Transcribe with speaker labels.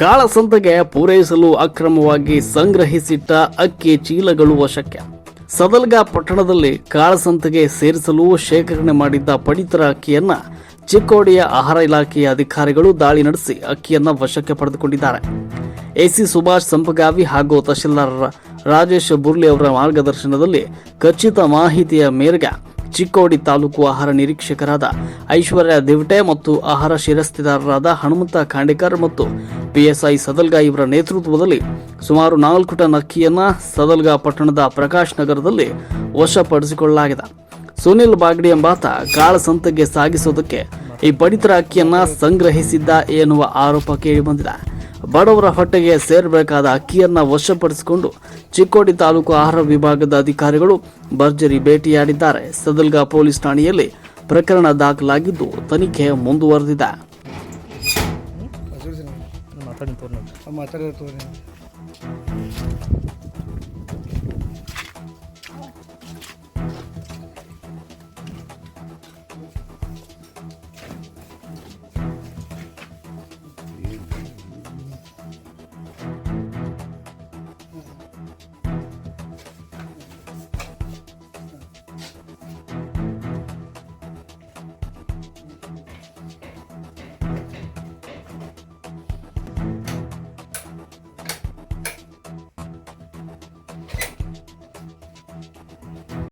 Speaker 1: ಕಾಳಸಂತೆಗೆ ಪೂರೈಸಲು ಅಕ್ರಮವಾಗಿ ಸಂಗ್ರಹಿಸಿಟ್ಟ ಅಕ್ಕಿ ಚೀಲಗಳು ವಶಕ್ಕೆ. ಸದಲ್ಗಾ ಪಟ್ಟಣದಲ್ಲಿ ಕಾಳಸಂತೆಗೆ ಸೇರಿಸಲು ಶೇಖರಣೆ ಮಾಡಿದ್ದ ಪಡಿತರ ಅಕ್ಕಿಯನ್ನ ಚಿಕ್ಕೋಡಿಯ ಆಹಾರ ಇಲಾಖೆಯ ಅಧಿಕಾರಿಗಳು ದಾಳಿ ನಡೆಸಿ ಅಕ್ಕಿಯನ್ನ ವಶಕ್ಕೆ ಪಡೆದುಕೊಂಡಿದ್ದಾರೆ. ಎಸಿ ಸುಭಾಷ್ ಸಂಪಗಾವಿ ಹಾಗೂ ತಹಶೀಲ್ದಾರ್ ರಾಜೇಶ್ ಬುರ್ಲಿ ಅವರ ಮಾರ್ಗದರ್ಶನದಲ್ಲಿ ಖಚಿತ ಮಾಹಿತಿಯ ಮೇರೆಗೆ ಚಿಕ್ಕೋಡಿ ತಾಲೂಕು ಆಹಾರ ನಿರೀಕ್ಷಕರಾದ ಐಶ್ವರ್ಯ ದಿವಟೆ ಮತ್ತು ಆಹಾರ ಶಿರಸ್ತಿದಾರರಾದ ಹನುಮಂತ ಖಾಂಡೇಕರ್ ಮತ್ತು ಪಿಎಸ್ಐ ಸದಲ್ಗಾ ಇವರ ನೇತೃತ್ವದಲ್ಲಿ ಸುಮಾರು ನಾಲ್ಕು ಟನ್ ಅಕ್ಕಿಯನ್ನ ಸದಲ್ಗಾ ಪಟ್ಟಣದ ಪ್ರಕಾಶ್ ನಗರದಲ್ಲಿ ವಶಪಡಿಸಿಕೊಳ್ಳಲಾಗಿದೆ. ಸುನಿಲ್ ಬಾಗ್ಡಿ ಎಂಬಾತ ಕಾಳ ಸಂತೆಗೆ ಸಾಗಿಸೋದಕ್ಕೆ ಈ ಪಡಿತರ ಅಕ್ಕಿಯನ್ನ ಸಂಗ್ರಹಿಸಿದ್ದ ಎನ್ನುವ ಆರೋಪ ಕೇಳಿಬಂದಿದೆ ಬಡವರ ಹೊಟ್ಟೆಗೆ ಸೇರಬೇಕಾದ ಅಕ್ಕಿಯನ್ನ ವಶಪಡಿಸಿಕೊಂಡು ಚಿಕ್ಕೋಡಿ ತಾಲೂಕು ಆಹಾರ ವಿಭಾಗದ ಅಧಿಕಾರಿಗಳು ಭರ್ಜರಿ ಭೇಟಿಯಾಡಿದ್ದಾರೆ ಸದಲ್ಗಾ ಪೊಲೀಸ್ ಠಾಣೆಯಲ್ಲಿ ಪ್ರಕರಣ ದಾಖಲಾಗಿದ್ದು ತನಿಖೆ ಮುಂದುವರೆದಿದೆ.
Speaker 2: ಮಾತಾಡಿ